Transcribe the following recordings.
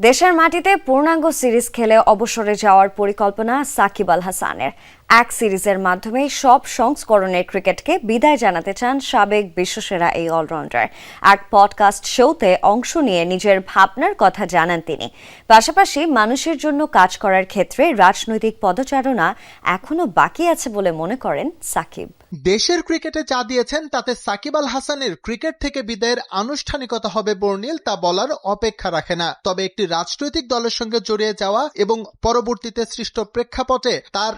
দেশের মাটিতে পূর্ণাঙ্গ সিরিজ খেলে অবসরে যাওয়ার পরিকল্পনা সাকিব আল হাসানের। এক সিরিজের মাধ্যমে সব সংস্করণের ক্রিকেটকে বিদায় জানাতে চান সাবেক বিশ্বসেরা এই অলরাউন্ডার। এক পডকাস্ট শোতে অংশ নিয়ে নিজের ভাবনার কথা জানান তিনি। পাশাপাশি মানুষের জন্য কাজ করার ক্ষেত্রে রাজনৈতিক পদচারণা এখনও বাকি আছে বলে মনে করেন সাকিব। দেশের ক্রিকেটে যা দিয়েছেন, তাতে সাকিব আল হাসানের ক্রিকেট থেকে বিদায়ের আনুষ্ঠানিকতা হবে বর্ণিল, তা বলার অপেক্ষা রাখে না। তবে একটি রাজনৈতিক দলের সঙ্গে জড়িয়ে যাওয়া এবং পরবর্তীতে সৃষ্ট প্রেক্ষাপটে তার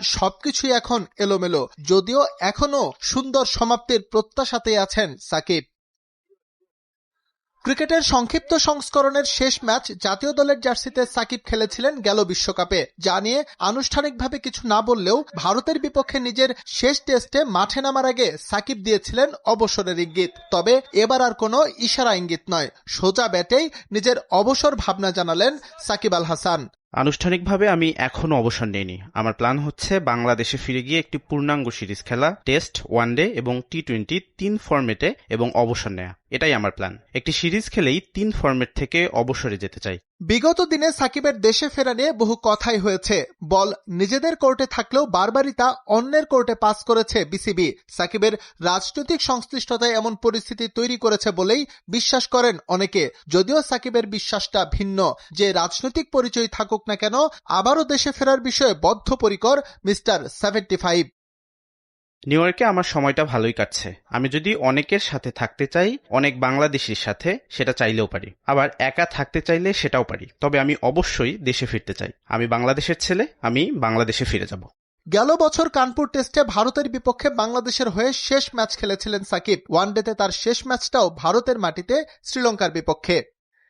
সবকিছুই এখন এলোমেলো, যদিও এখনও সুন্দর সমাপ্তির প্রত্যাশাতেই আছেন সাকিব। ক্রিকেটের সংক্ষিপ্ত সংস্করণের শেষ ম্যাচ জাতীয় দলের জার্সিতে সাকিব খেলেছিলেন গেল বিশ্বকাপে, যা নিয়ে আনুষ্ঠানিকভাবে কিছু না বললেও ভারতের বিপক্ষে নিজের শেষ টেস্টে মাঠে নামার আগে সাকিব দিয়েছিলেন অবসরের ইঙ্গিত। তবে এবার আর কোনো ইশারা ইঙ্গিত নয়, সোজা ব্যাটেই নিজের অবসর ভাবনা জানালেন সাকিব আল হাসান। আনুষ্ঠানিকভাবে আমি এখনও অবসর নেইনি। আমার প্ল্যান হচ্ছে বাংলাদেশে ফিরে গিয়ে একটি পূর্ণাঙ্গ সিরিজ খেলা, টেস্ট, ওয়ানডে এবং টি টোয়েন্টি তিন ফর্মেটে এবং অবসর নেয়া। এটাই আমার প্ল্যান। একটি সিরিজ খেলেই তিন ফর্মেট থেকে অবসরে যেতে চাই। বিগত দিনে সাকিবের দেশে ফেরা নিয়ে বহু কথাই হয়েছে। বল নিজেদের কোর্টে থাকলেও বারবারই তা অন্যের কোর্টে পাস করেছে বিসিবি। সাকিবের রাজনৈতিক সংশ্লিষ্টতায় এমন পরিস্থিতি তৈরি করেছে বলেই বিশ্বাস করেন অনেকে। যদিও সাকিবের বিশ্বাসটা ভিন্ন, যে রাজনৈতিক পরিচয় থাকুক না কেন, আবারও দেশে ফেরার বিষয়ে বদ্ধপরিকর মিস্টার সেভেন্টি ফাইভ। নিউ ইয়র্কে আমার সময়টা ভালোই কাটছে। আমি যদি অনেকের সাথে থাকতে চাই, অনেক বাংলাদেশির সাথে, সেটা চাইলেও পারি। আবার একা থাকতে চাইলে সেটাও পারি। তবে আমি অবশ্যই দেশে ফিরতে চাই। আমি বাংলাদেশের ছেলে, আমি বাংলাদেশে ফিরে যাব। গেল বছর কানপুর টেস্টে ভারতের বিপক্ষে বাংলাদেশের হয়ে শেষ ম্যাচ খেলেছিলেন সাকিব। ওয়ানডেতে তার শেষ ম্যাচটাও ভারতের মাটিতে শ্রীলঙ্কার বিপক্ষে।